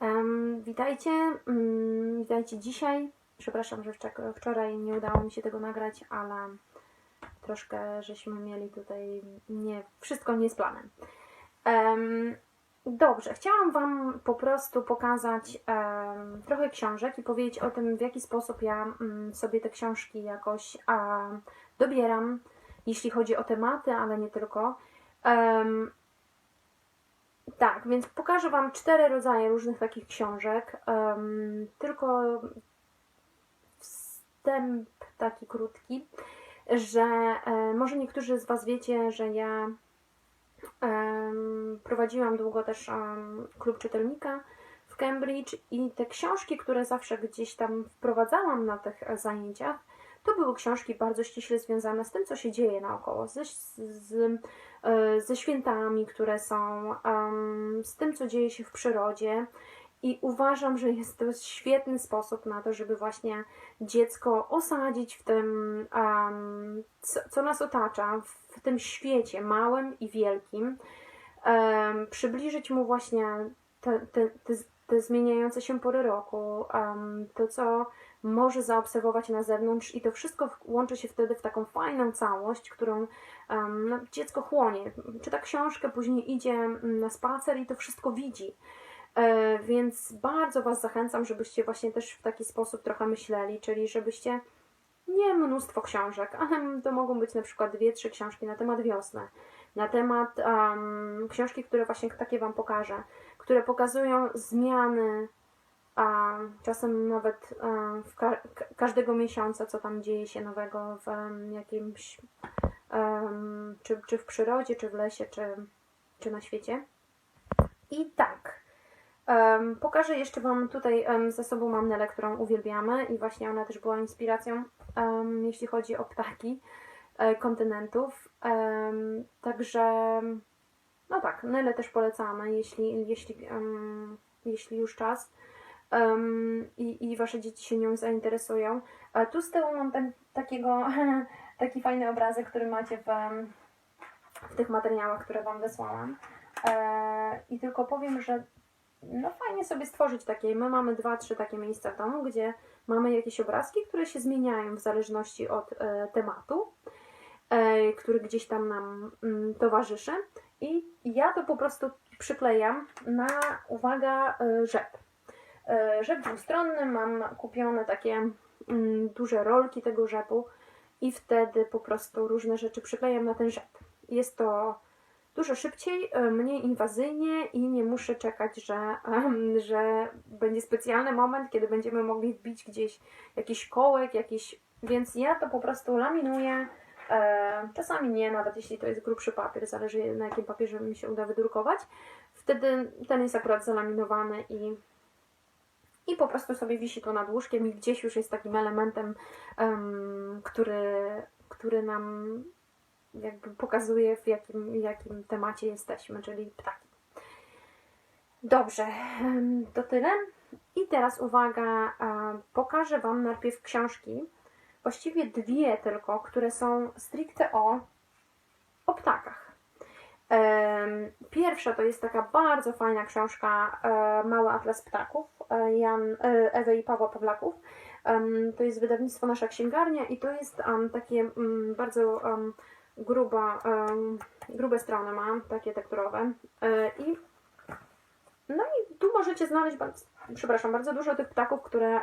Em, witajcie, mm, witajcie dzisiaj. Przepraszam, że wczoraj nie udało mi się tego nagrać, ale troszkę żeśmy mieli tutaj nie, wszystko nie z planem. Em, dobrze, chciałam Wam po prostu pokazać em, trochę książek i powiedzieć o tym, w jaki sposób ja mm, sobie te książki jakoś a, dobieram, jeśli chodzi o tematy, ale nie tylko. Em, tak, więc pokażę Wam cztery rodzaje różnych takich książek. Em, tylko wstęp taki krótki, że e, może niektórzy z Was wiecie, że ja em, prowadziłam długo też em, klub czytelnika w Cambridge i te książki, które zawsze gdzieś tam wprowadzałam na tych e, zajęciach, to były książki bardzo ściśle związane z tym, co się dzieje naokoło, ze, z, e, ze świętami, które są, z tym, co dzieje się w przyrodzie. I uważam, że jest to świetny sposób na to, żeby właśnie dziecko osadzić w tym, em, co, co nas otacza, w tym świecie małym i wielkim, em, przybliżyć mu właśnie te, te, te, te zmieniające się pory roku, em, to co może zaobserwować na zewnątrz i to wszystko łączy się wtedy w taką fajną całość, którą no, dziecko chłonie. Czyta książkę, później idzie mm, na spacer i to wszystko widzi. E, Więc bardzo Was zachęcam, żebyście właśnie też w taki sposób trochę myśleli, czyli żebyście nie mnóstwo książek, ale to mogą być na przykład dwie, trzy książki na temat wiosny, na temat em, książki, które właśnie takie Wam pokażę, które pokazują zmiany, czasem nawet ka- ka- każdego miesiąca, co tam dzieje się nowego w jakimś, czy, czy w przyrodzie, czy w lesie, czy, czy na świecie. I tak. pokażę jeszcze Wam tutaj ze sobą mam Nelę, którą uwielbiamy i właśnie ona też była inspiracją, jeśli chodzi o ptaki e, kontynentów. Także no tak, Nelę też polecamy, jeśli, jeśli, jeśli już czas em, i, i Wasze dzieci się nią zainteresują. A tu z tyłu mam ten, takiego, taki fajny obrazek, który macie w, w tych materiałach, które Wam wysłałam. E, I tylko powiem, że no fajnie sobie stworzyć takie. My mamy dwa, trzy takie miejsca w domu, gdzie mamy jakieś obrazki, które się zmieniają w zależności od e, tematu, e, który gdzieś tam nam mm, towarzyszy. I ja to po prostu przyklejam na, uwaga, e, rzep. E, rzep dwustronny, mam kupione takie mm, duże rolki tego rzepu i wtedy po prostu różne rzeczy przyklejam na ten rzep. Jest to dużo szybciej, e, mniej inwazyjnie i nie muszę czekać, że, że będzie specjalny moment, kiedy będziemy mogli wbić gdzieś jakiś kołek, jakiś... Więc ja to po prostu laminuję. E, czasami nie, nawet jeśli to jest grubszy papier, zależy na jakim papierze mi się uda wydrukować. Wtedy ten jest akurat zalaminowany i, i po prostu sobie wisi tu nad łóżkiem i gdzieś już jest takim elementem, em, który, który nam jakby pokazuje, w jakim, jakim temacie jesteśmy, czyli ptaki. Dobrze, to tyle. I teraz uwaga, pokażę Wam najpierw książki, właściwie dwie tylko, które są stricte o, o ptakach. Pierwsza to jest taka bardzo fajna książka e, Mały Atlas Ptaków e, Jan, e, Ewy i Pawła Pawlaków. To jest wydawnictwo Nasza Księgarnia i to jest takie mm, bardzo gruba, grube strony ma, takie tekturowe. I no i tu możecie znaleźć, bardzo, przepraszam, bardzo dużo tych ptaków, które,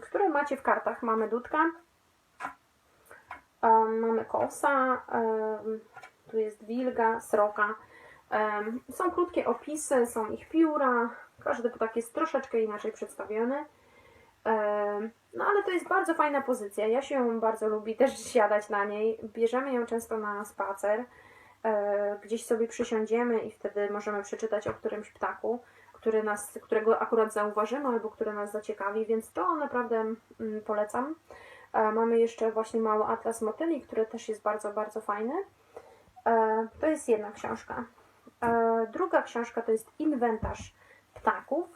które macie w kartach. Mamy dudka, mamy kosa, tu jest wilga, sroka. Są krótkie opisy, są ich pióra. Każdy ptak jest troszeczkę inaczej przedstawiony. No ale to jest bardzo fajna pozycja. Ja się ją bardzo lubi też siadać na niej. Bierzemy ją często na spacer. E, Gdzieś sobie przysiądziemy i wtedy możemy przeczytać o którymś ptaku, który nas, którego akurat zauważymy albo który nas zaciekawi, więc to naprawdę mm, polecam. E, Mamy jeszcze właśnie mały atlas motyli, który też jest bardzo, bardzo fajny. E, To jest jedna książka. E, Druga książka to jest inwentarz ptaków.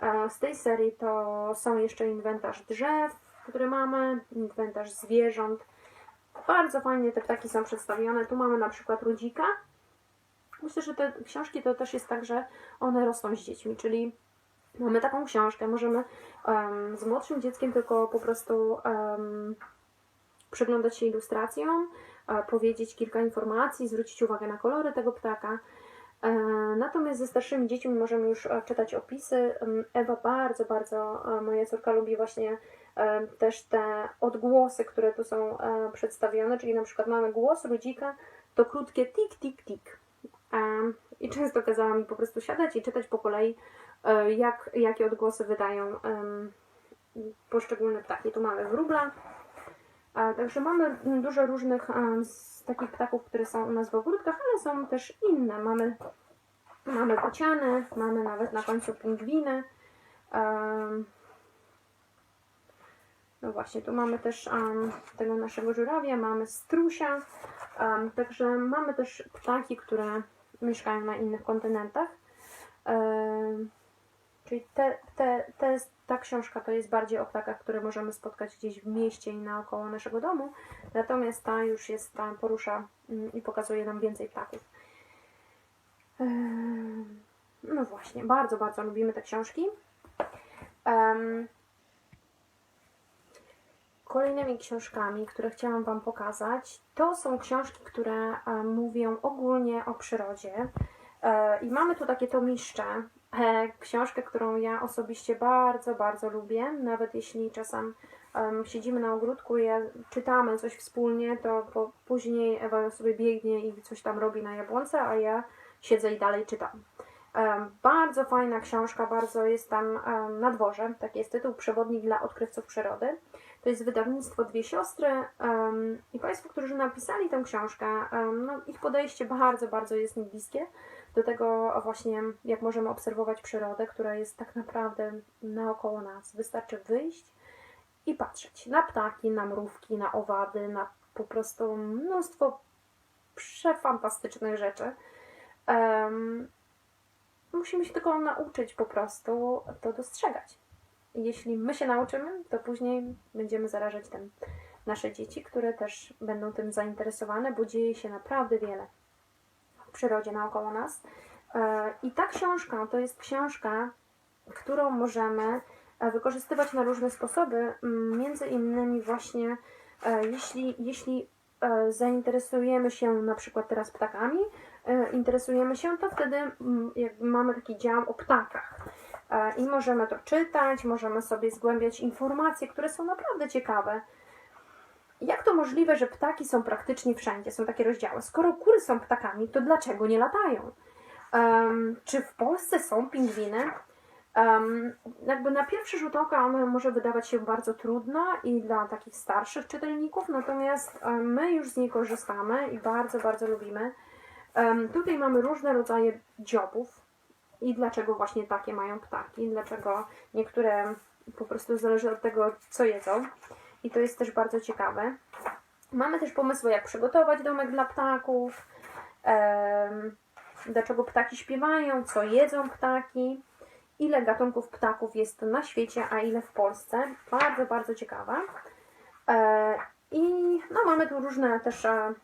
E, Z tej serii to są jeszcze inwentarz drzew, które mamy, inwentarz zwierząt. Bardzo fajnie te ptaki są przedstawione. Tu mamy na przykład rudzika. Myślę, że te książki to też jest tak, że one rosną z dziećmi, czyli Mamy taką książkę, możemy em, z młodszym dzieckiem tylko po prostu em, przyglądać się ilustracjom, powiedzieć kilka informacji, zwrócić uwagę na kolory tego ptaka. E, Natomiast ze starszymi dziećmi możemy już e, czytać opisy. Em, Ewa bardzo, bardzo, e, moja córka lubi właśnie też te odgłosy, które tu są przedstawione, czyli na przykład mamy głos ludzika, to krótkie tik, tik, tik. I często kazała mi po prostu siadać i czytać po kolei, jak, jakie odgłosy wydają poszczególne ptaki. Tu mamy wróbla, także mamy dużo różnych takich ptaków, które są u nas w ogródkach, ale są też inne. Mamy, mamy bociany, mamy nawet na końcu pingwiny. No właśnie, tu mamy też em, tego naszego żurawia, mamy strusia. Em, także mamy też ptaki, które mieszkają na innych kontynentach. Em, czyli te, te, te, ta książka to jest bardziej o ptakach, które możemy spotkać gdzieś w mieście i naokoło naszego domu. Natomiast ta już jest, ta porusza mm, i pokazuje nam więcej ptaków. Em, No właśnie, bardzo, bardzo lubimy te książki. Em, Kolejnymi książkami, które chciałam Wam pokazać, to są książki, które e, mówią ogólnie o przyrodzie. E, I mamy tu takie tomiszcze, książkę, którą ja osobiście bardzo, bardzo lubię. Nawet jeśli czasem em, siedzimy na ogródku i czytamy coś wspólnie, to po, później Ewa sobie biegnie i coś tam robi na jabłonce, a ja siedzę i dalej czytam. Em, Bardzo fajna książka, bardzo jest tam em, na dworze. Taki jest tytuł Przewodnik dla odkrywców przyrody. To jest wydawnictwo Dwie Siostry em, i Państwo, którzy napisali tę książkę, em, no, ich podejście bardzo, bardzo jest mi bliskie do tego właśnie, jak możemy obserwować przyrodę, która jest tak naprawdę naokoło nas. Wystarczy wyjść i patrzeć na ptaki, na mrówki, na owady, na po prostu mnóstwo przefantastycznych rzeczy. Em, musimy się tylko nauczyć po prostu to dostrzegać. Jeśli my się nauczymy, to później będziemy zarażać nasze dzieci, które też będą tym zainteresowane, bo dzieje się naprawdę wiele przyrodzie naokoło nas. E, I ta książka to jest książka, którą możemy e, wykorzystywać na różne sposoby, między innymi właśnie e, jeśli, jeśli zainteresujemy się na przykład teraz ptakami, interesujemy się, to wtedy mamy taki dział o ptakach. I możemy to czytać, możemy sobie zgłębiać informacje, które są naprawdę ciekawe. Jak to możliwe, że ptaki są praktycznie wszędzie? Są takie rozdziały. Skoro kury są ptakami, to dlaczego nie latają? Em, czy w Polsce są pingwiny? Em, jakby na pierwszy rzut oka ona może wydawać się bardzo trudna i dla takich starszych czytelników, natomiast em, my już z niej korzystamy i bardzo, bardzo lubimy. Em, tutaj mamy różne rodzaje dziobów i dlaczego właśnie takie mają ptaki, dlaczego niektóre po prostu zależy od tego, co jedzą. I to jest też bardzo ciekawe. Mamy też pomysły, jak przygotować domek dla ptaków, dlaczego ptaki śpiewają, co jedzą ptaki, ile gatunków ptaków jest na świecie, a ile w Polsce. Bardzo, bardzo ciekawe. E, I no, mamy tu różne też e,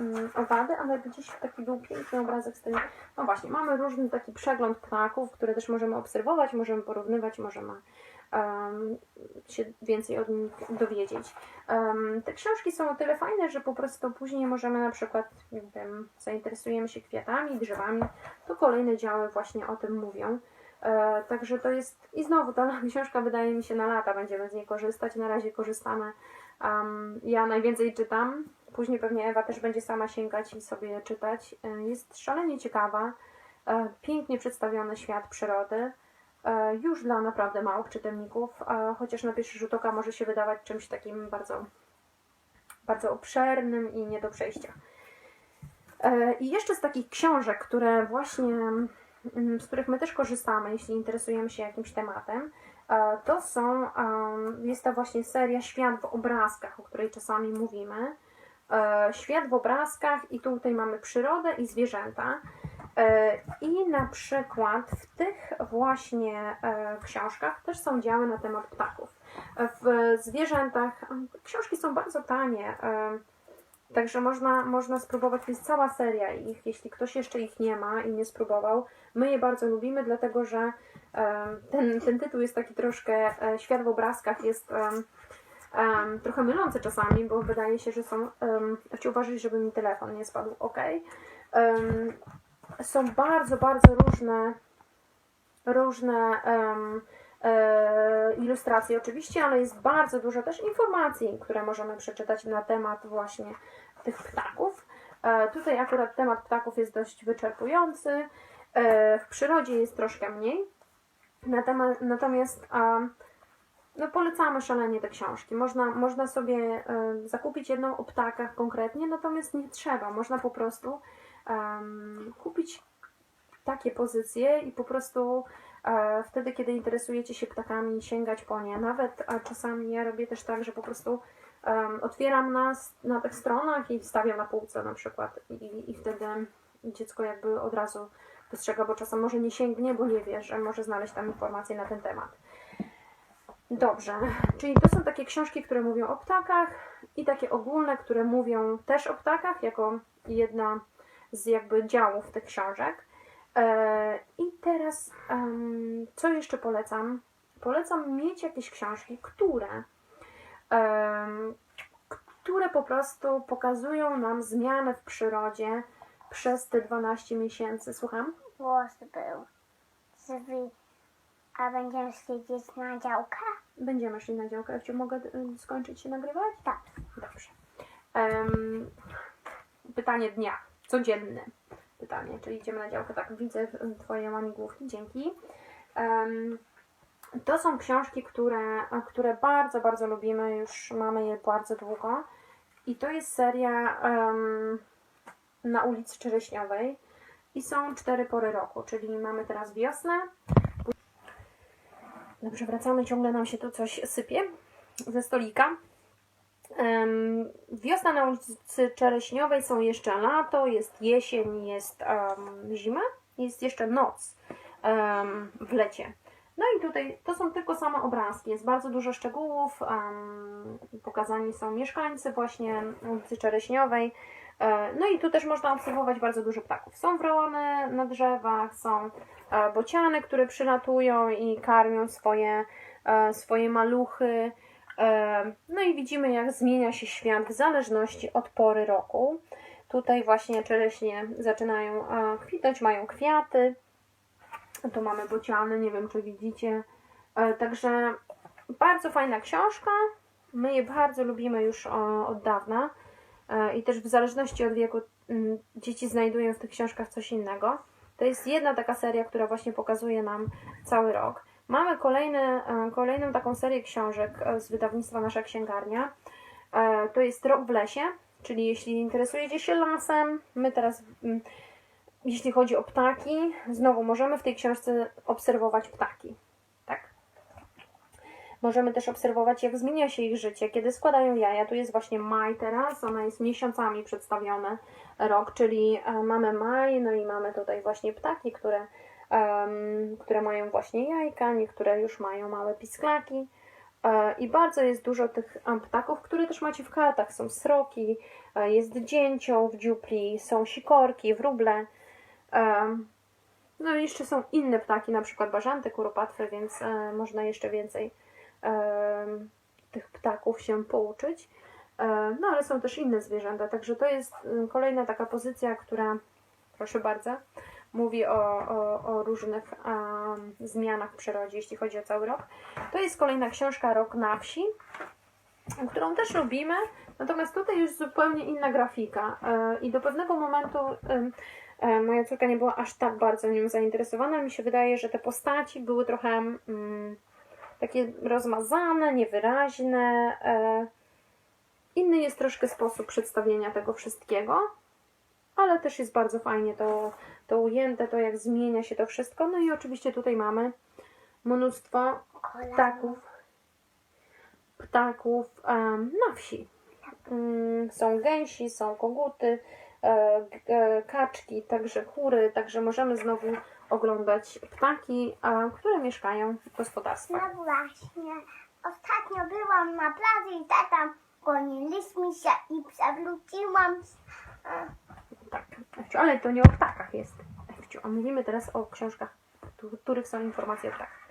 mm, owady, ale gdzieś taki był piękny obrazek z tym. No właśnie, mamy różny taki przegląd ptaków, które też możemy obserwować, możemy porównywać, możemy em, się więcej od nich dowiedzieć. Em, te książki są o tyle fajne, że po prostu później możemy na przykład, nie wiem, zainteresujemy się kwiatami, drzewami, to kolejne działy właśnie o tym mówią. E, także to jest, i znowu ta książka wydaje mi się na lata, będziemy z niej korzystać, na razie korzystamy. Em, ja najwięcej czytam, później pewnie Ewa też będzie sama sięgać i sobie czytać. E, jest szalenie ciekawa, e, pięknie przedstawiony świat przyrody już dla naprawdę małych czytelników, e, chociaż na pierwszy rzut oka może się wydawać czymś takim bardzo, bardzo obszernym i nie do przejścia. E, I jeszcze z takich książek, które właśnie, mm, z których my też korzystamy, jeśli interesujemy się jakimś tematem, e, to są, jest to właśnie seria Świat w obrazkach, o której czasami mówimy. E, Świat w obrazkach i tutaj mamy przyrodę i zwierzęta. E, I na przykład w tych właśnie e, książkach też są działy na temat ptaków. W zwierzętach książki są bardzo tanie, e, także można, można spróbować. Jest cała seria ich, jeśli ktoś jeszcze ich nie ma i nie spróbował. My je bardzo lubimy, dlatego że ten, ten tytuł jest taki troszkę, świat w obrazkach jest em, trochę mylący czasami, bo wydaje się, że są, um, chciał uważać, żeby mi telefon nie spadł, ok. Em, są bardzo, bardzo różne różne em, e, ilustracje oczywiście, ale jest bardzo dużo też informacji, które możemy przeczytać na temat właśnie tych ptaków. E, tutaj akurat temat ptaków jest dość wyczerpujący, e, w przyrodzie jest troszkę mniej, natomiast em, no polecamy szalenie te książki. Można, można sobie e, zakupić jedną o ptakach konkretnie, natomiast nie trzeba. Można po prostu em, kupić takie pozycje i po prostu e, wtedy, kiedy interesujecie się ptakami, sięgać po nie. Nawet a czasami ja robię też tak, że po prostu em, otwieram nas na tych stronach i wstawiam na półce na przykład i, i wtedy dziecko jakby od razu dostrzega, bo czasem może nie sięgnie, bo nie wie, że może znaleźć tam informacje na ten temat. Dobrze, czyli to są takie książki, które mówią o ptakach i takie ogólne, które mówią też o ptakach, jako jedna z jakby działów tych książek. E, I teraz, co jeszcze polecam? Polecam mieć jakieś książki, które, które po prostu pokazują nam zmianę w przyrodzie przez te 12 miesięcy. Słucham? Głos był, żeby... A będziemy siedzieć na działkę? Będziemy szli na działkę. Czy mogę y, skończyć się nagrywać? Tak. Dobrze. Em, pytanie dnia. Codzienne pytanie. Czyli idziemy na działkę. Tak, widzę Twoje łamigłówki. Dzięki. Em, to są książki, które, które bardzo, bardzo lubimy. Już mamy je bardzo długo. I to jest seria em, na ulicy Czereśniowej. I są cztery pory roku, czyli mamy teraz wiosnę. Dobrze, wracamy. Ciągle nam się tu coś sypie ze stolika. Em, wiosna na ulicy Czereśniowej, są jeszcze lato, jest jesień, jest em, zima, jest jeszcze noc em, w lecie. No i tutaj to są tylko same obrazki, jest bardzo dużo szczegółów, em, pokazani są mieszkańcy właśnie ulicy Czereśniowej. E, No i tu też można obserwować bardzo dużo ptaków. Są wrony na drzewach, są e, bociany, które przylatują i karmią swoje, e, swoje maluchy. No i widzimy, jak zmienia się świat w zależności od pory roku. Tutaj właśnie czereśnie zaczynają kwitnąć, mają kwiaty. Tu mamy bociany, nie wiem czy widzicie. E, Także bardzo fajna książka. My je bardzo lubimy już od dawna. E, I też w zależności od wieku mm, dzieci znajdują w tych książkach coś innego. To jest jedna taka seria, która właśnie pokazuje nam cały rok. Mamy e, kolejną taką serię książek e, z wydawnictwa Nasza Księgarnia. E, To jest Rok w lesie, czyli jeśli interesujecie się lasem, my teraz, mm, jeśli chodzi o ptaki, znowu możemy w tej książce obserwować ptaki. Tak. Możemy też obserwować, jak zmienia się ich życie, kiedy składają jaja. Tu jest właśnie maj teraz, ona jest miesiącami przedstawiony rok, czyli mamy maj, no i mamy tutaj właśnie ptaki, które, em, które mają właśnie jajka, niektóre już mają małe pisklaki. E, I bardzo jest dużo tych ptaków, które też macie w kartach. Są sroki, e, jest dzięcioł w dziupli, są sikorki, wróble. No i jeszcze są inne ptaki, na przykład bażanty, kuropatwy, więc e, można jeszcze więcej tych ptaków się pouczyć. No ale są też inne zwierzęta, także to jest y, kolejna taka pozycja, która, proszę bardzo, mówi o, o, o różnych em, zmianach w przyrodzie, jeśli chodzi o cały rok. To jest kolejna książka Rok na wsi, którą też lubimy, natomiast tutaj już zupełnie inna grafika e, i do pewnego momentu e, moja córka nie była aż tak bardzo nią zainteresowana. Mi się wydaje, że te postaci były trochę takie rozmazane, niewyraźne. E, inny jest troszkę sposób przedstawienia tego wszystkiego, ale też jest bardzo fajnie to, to ujęte, to jak zmienia się to wszystko. No i oczywiście tutaj mamy mnóstwo ptaków, ptaków em, na wsi. Mm, Są gęsi, są koguty, e, e, kaczki, także kury, także możemy znowu oglądać ptaki, które mieszkają w gospodarstwach. No właśnie. Ostatnio byłam na plaży i tam goniliśmy się i przewróciłam się. Tak, ale to nie o ptakach jest. A mówimy teraz o książkach w których są informacje o ptakach.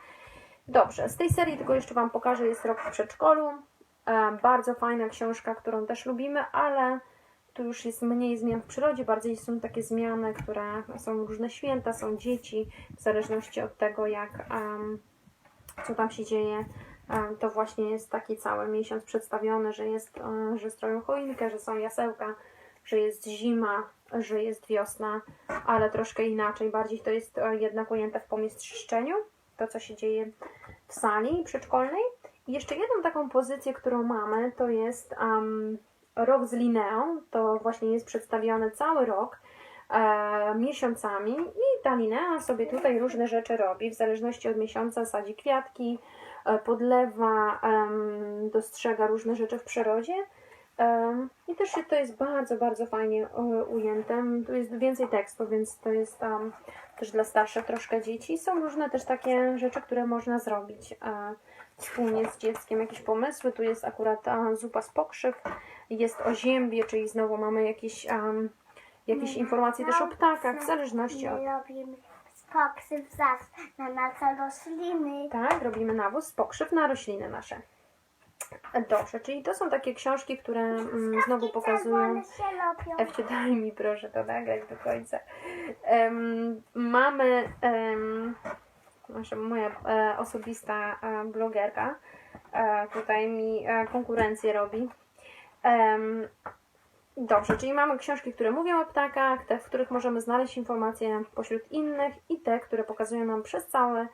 Dobrze, z tej serii tylko jeszcze Wam pokażę, jest rok w przedszkolu. E, bardzo fajna książka, którą też lubimy, ale tu już jest mniej zmian w przyrodzie, bardziej są takie zmiany, które są różne święta, są dzieci, w zależności od tego, jak, co tam się dzieje. to właśnie jest taki cały miesiąc przedstawiony, że jest, e, że stroją choinkę, że są jasełka, że jest zima, że jest wiosna, ale troszkę inaczej. Bardziej to jest e, jednak ujęte w pomieszczeniu, to co się dzieje w sali przedszkolnej. I jeszcze jedną taką pozycję, którą mamy, to jest em, rok z lineą. To właśnie jest przedstawiony cały rok e, miesiącami i ta linea sobie tutaj różne rzeczy robi. W zależności od miesiąca sadzi kwiatki, e, podlewa, dostrzega różne rzeczy w przyrodzie. I też się- to jest bardzo, bardzo fajnie e, ujęte. Tu jest więcej tekstu, więc to jest tam też dla starszych troszkę dzieci. Są różne też takie rzeczy, które można zrobić e, wspólnie z dzieckiem, jakieś pomysły. Tu jest akurat e, zupa z pokrzyw, jest o ziębie, czyli znowu mamy jakieś, jakieś informacje też o ptakach, w zależności od... Spoksy zas na nasze rośliny. Tak, robimy nawóz z pokrzyw na rośliny nasze. Dobrze, czyli to są takie książki, które mm, znowu pokazują... Ewcie, daj mi proszę to nagrać do końca. Em, mamy em, nasza, moja e, osobista e, blogerka. E, tutaj mi e, konkurencję robi. Em, dobrze, czyli mamy książki, które mówią o ptakach, te, w których możemy znaleźć informacje pośród innych i te, które pokazują nam przez cały e,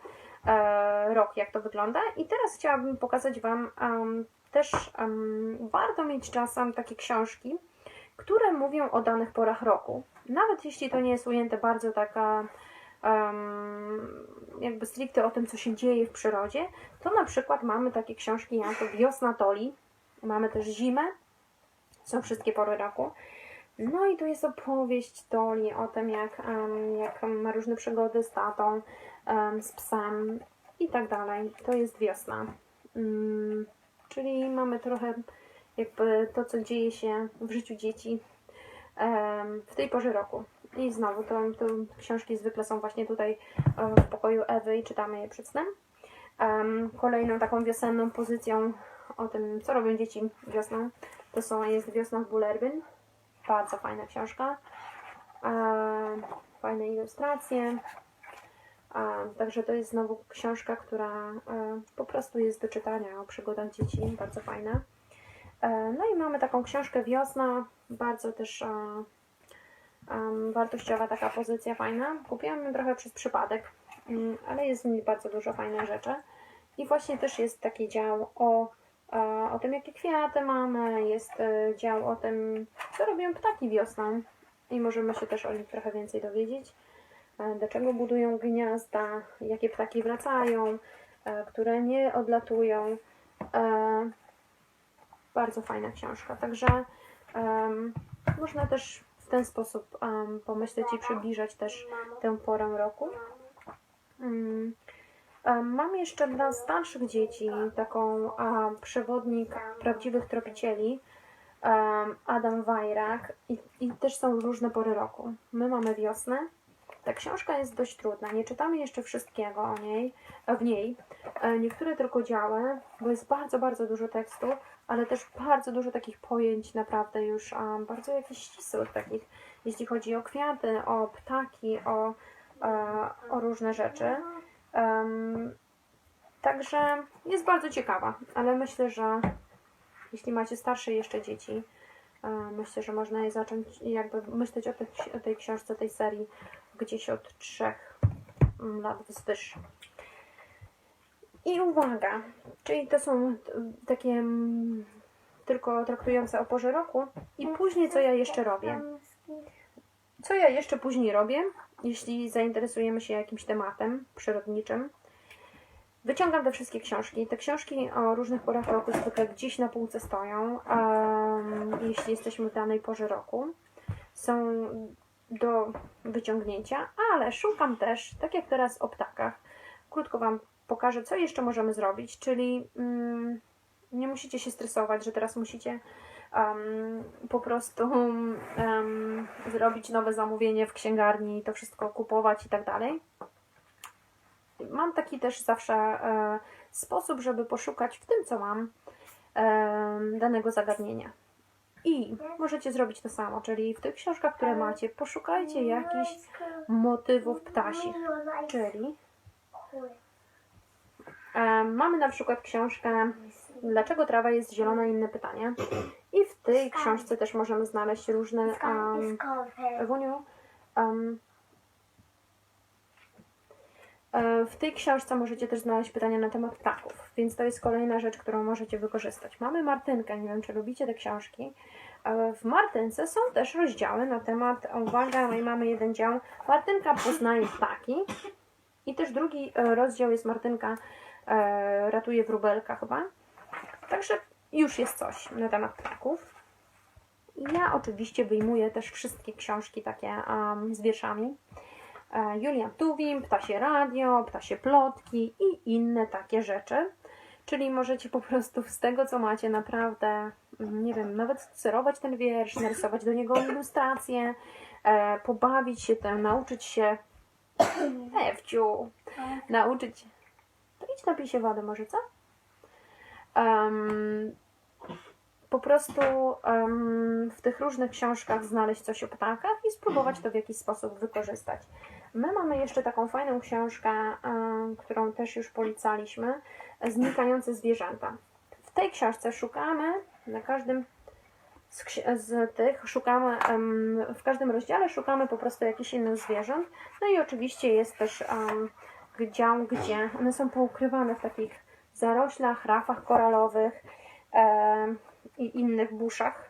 rok, jak to wygląda. I teraz chciałabym pokazać Wam em, też, em, warto mieć czasem takie książki, które mówią o danych porach roku. Nawet jeśli to nie jest ujęte bardzo taka em, jakby stricte o tym, co się dzieje w przyrodzie, to na przykład mamy takie książki jak Wiosna Toli, mamy też Zimę, są wszystkie pory roku. No i tu jest opowieść Toli o tym, jak, em, jak ma różne przygody z tatą, z psem i tak dalej. To jest wiosna. Mm, czyli mamy trochę jakby to, co dzieje się w życiu dzieci w tej porze roku. I znowu, to, to książki zwykle są właśnie tutaj e, w pokoju Ewy i czytamy je przed snem. Em, kolejną taką wiosenną pozycją o tym, co robią dzieci wiosną, to są, jest Wiosna w Bullerbyn. Bardzo fajna książka. E, fajne ilustracje. Także to jest znowu książka, która e, po prostu jest do czytania o przygodach dzieci. Bardzo fajna. E, No i mamy taką książkę Wiosna, bardzo też e, wartościowa taka pozycja fajna. Kupiłam ją trochę przez przypadek, mm, ale jest w niej bardzo dużo fajnych rzeczy. I właśnie też jest taki dział o, o tym, jakie kwiaty mamy, jest dział o tym, co robią ptaki wiosną i możemy się też o nich trochę więcej dowiedzieć. E, Dlaczego budują gniazda, jakie ptaki wracają, e, które nie odlatują. E, bardzo fajna książka. Także można też w ten sposób pomyśleć i przybliżać też tę porę roku. Mm. Mam jeszcze dla starszych dzieci taką przewodnik prawdziwych tropicieli Adam Wajrak i, i też są różne pory roku. My mamy wiosnę. Ta książka jest dość trudna. Nie czytamy jeszcze wszystkiego o niej, w niej. E, Niektóre tylko działy, bo jest bardzo, bardzo dużo tekstu, ale też bardzo dużo takich pojęć naprawdę już um, bardzo jakichś ścisłych takich, jeśli chodzi o kwiaty, o ptaki, o, e, o różne rzeczy. Em, także jest bardzo ciekawa, ale myślę, że jeśli macie starsze jeszcze dzieci, e, myślę, że można je zacząć jakby myśleć o tej, o tej książce, tej serii gdzieś od trzech mm, lat wzwyż. I uwaga, czyli to są t- takie mm, tylko traktujące o porze roku. I później co ja jeszcze robię? Co ja jeszcze później robię, jeśli zainteresujemy się jakimś tematem przyrodniczym? Wyciągam te wszystkie książki. Te książki o różnych porach roku zwykle gdzieś na półce stoją, em, jeśli jesteśmy w danej porze roku. Są do wyciągnięcia, ale szukam też, tak jak teraz o ptakach, krótko Wam pokażę, co jeszcze możemy zrobić, czyli mm, nie musicie się stresować, że teraz musicie em, po prostu em, zrobić nowe zamówienie w księgarni, to wszystko kupować i tak dalej. mam taki też zawsze e, sposób, żeby poszukać w tym, co mam e, danego zagadnienia. I możecie zrobić to samo, czyli w tych książkach, które macie, poszukajcie jakichś motywów ptasich. Czyli e, mamy na przykład książkę Dlaczego trawa jest zielona? Inne pytania. I w tej książce też możemy znaleźć różne. Um, Ewuniu, um, e, w tej książce możecie też znaleźć pytania na temat ptaków, więc to jest kolejna rzecz, którą możecie wykorzystać. Mamy Martynkę, nie wiem czy lubicie te książki. E, W Martynce są też rozdziały na temat, uwaga, no i mamy jeden dział, Martynka poznaje ptaki i też drugi e, rozdział jest Martynka e, ratuje wróbelka chyba. Także już jest coś na temat ptaków. Ja oczywiście wyjmuję też wszystkie książki takie um, z wierszami. E, Julian Tuwim, Ptasie Radio, Ptasie Plotki i inne takie rzeczy. Czyli możecie po prostu z tego, co macie, naprawdę, mm, nie wiem, nawet cerować ten wiersz, narysować do niego ilustrację, e, pobawić się tym, nauczyć się. Ewciu, nauczyć. To idź napij się wody może, co? Em, po prostu em, w tych różnych książkach znaleźć coś o ptakach i spróbować to w jakiś sposób wykorzystać. My mamy jeszcze taką fajną książkę, em, którą też już polecaliśmy, Znikające zwierzęta. W tej książce szukamy na każdym z, z tych szukamy, w każdym rozdziale szukamy po prostu jakichś innych zwierząt. No i oczywiście jest też dział, gdzie one są poukrywane w takich zaroślach, rafach koralowych i innych buszach.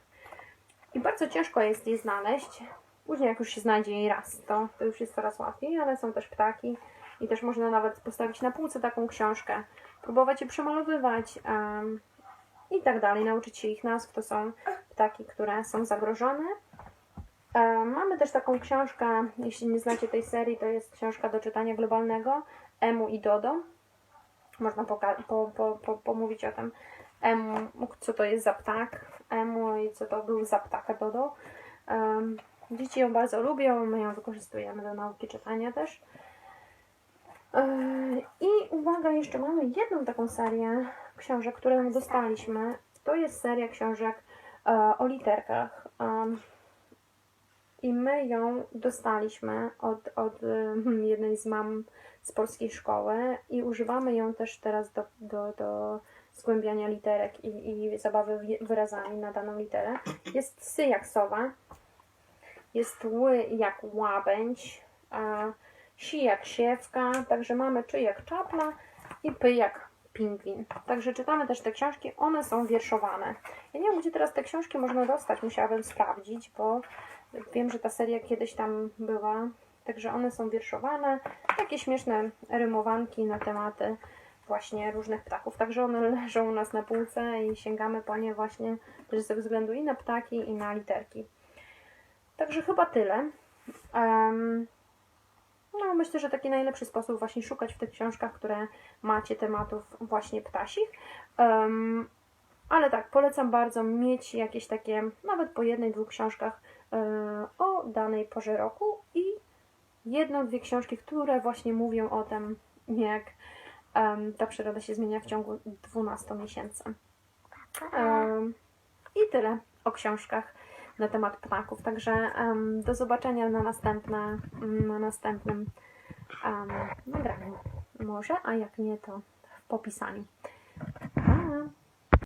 I bardzo ciężko jest je znaleźć. Później jak już się znajdzie jej raz, to, to już jest coraz łatwiej, ale są też ptaki i też można nawet postawić na półce taką książkę, próbować je przemalowywać em, i tak dalej, nauczyć się ich nazw. To są ptaki, które są zagrożone. E, mamy też taką książkę, jeśli nie znacie tej serii, to jest książka do czytania globalnego Emu i Dodo. Można po, po, po, pomówić o tym, Emu, co to jest za ptak, Emu i co to był za ptaka Dodo. Em, dzieci ją bardzo lubią, my ją wykorzystujemy do nauki czytania też. E, I uwaga, jeszcze mamy jedną taką serię książek, którą dostaliśmy. To jest seria książek e, o literkach. Em, I my ją dostaliśmy od, od em, jednej z mam z polskiej szkoły i używamy ją też teraz do, do, do zgłębiania literek i, i zabawy wyrazami na daną literę. Jest sy jak sowa, jest ły jak łabędź, a si jak siewka, także mamy czy jak czapla i py jak pingwin. Także czytamy też te książki, one są wierszowane. Ja nie wiem, gdzie teraz te książki można dostać, musiałabym sprawdzić, bo wiem, że ta seria kiedyś tam była. Także one są wierszowane, takie śmieszne rymowanki na tematy właśnie różnych ptaków. Także one leżą u nas na półce i sięgamy po nie właśnie ze względu i na ptaki, i na literki. Także chyba tyle. Em, no, myślę, że taki najlepszy sposób właśnie szukać w tych książkach, które macie tematów właśnie ptasich. Em, ale tak, polecam bardzo mieć jakieś takie, nawet po jednej, dwóch książkach e, o danej porze roku i jedną, dwie książki, które właśnie mówią o tym, jak em, ta przyroda się zmienia w ciągu 12 miesięcy. Em, I tyle o książkach na temat ptaków. Także um, do zobaczenia na, następne, mm, na następnym um, nagraniu. Może, a jak nie, to w popisaniu. Pa!